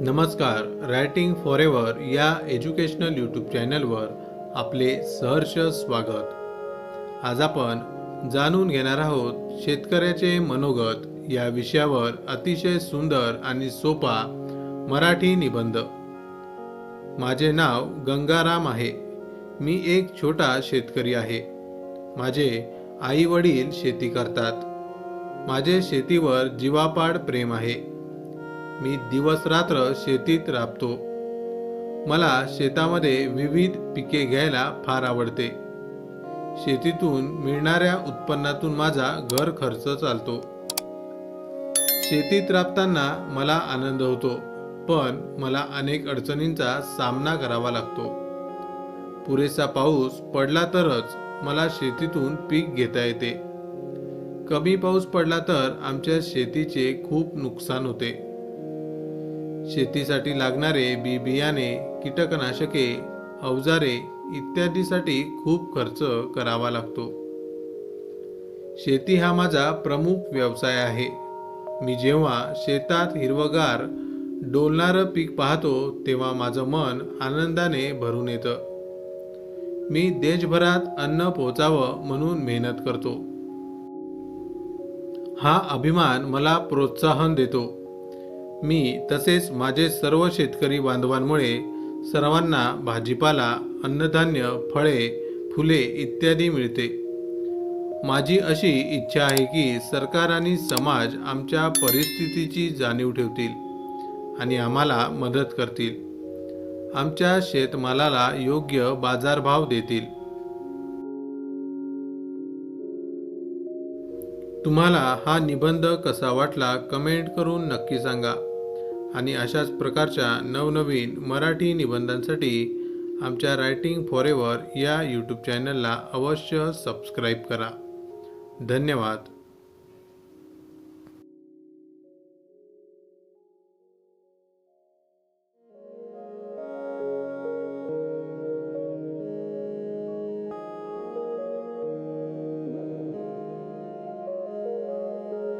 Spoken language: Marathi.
नमस्कार रायटिंग फॉर एव्हर या एज्युकेशनल यूट्यूब चॅनलवर आपले सहर्ष स्वागत. आज आपण जाणून घेणार आहोत शेतकऱ्याचे मनोगत या विषयावर अतिशय सुंदर आणि सोपा मराठी निबंध. माझे नाव गंगाराम आहे. मी एक छोटा शेतकरी आहे. माझे आई वडील शेती करतात. माझे शेतीवर जीवापाड प्रेम आहे. मी दिवस रात्र शेतीत राबतो. मला शेतामध्ये विविध पिके घ्यायला फार आवडते. शेतीतून मिळणाऱ्या उत्पन्नातून माझा घर खर्च चालतो. शेतीत राबताना मला आनंद होतो पण मला अनेक अडचणींचा सामना करावा लागतो. पुरेसा पाऊस पडला तरच मला शेतीतून पीक घेता येते. कमी पाऊस पडला तर आमच्या शेतीचे खूप नुकसान होते. शेतीसाठी लागणारे बी बियाणे कीटकनाशके अवजारे इत्यादीसाठी खूप खर्च करावा लागतो. शेती हा माझा प्रमुख व्यवसाय आहे. मी जेव्हा शेतात हिरवगार डोलणारं पीक पाहतो तेव्हा माझं मन आनंदाने भरून येतं. मी देशभरात अन्न पोचावं म्हणून मेहनत करतो. हा अभिमान मला प्रोत्साहन देतो. मी तसेच माझे सर्व शेतकरी बांधवांमुळे सर्वांना भाजीपाला अन्नधान्य फळे फुले इत्यादी मिळते. माझी अशी इच्छा आहे की सरकार आणि समाज आमच्या परिस्थितीची जाणीव ठेवतील आणि आम्हाला मदत करतील. आमच्या शेतमालाला योग्य बाजारभाव देतील. तुम्हाला हा निबंध कसा वाटला कमेंट करून नक्की सांगा. आणि अशाच प्रकारच्या नवनवीन मराठी निबंधांसाठी आमच्या रायटिंग फॉरेवर या यूट्यूब चॅनलला अवश्य सबस्क्राईब करा. धन्यवाद.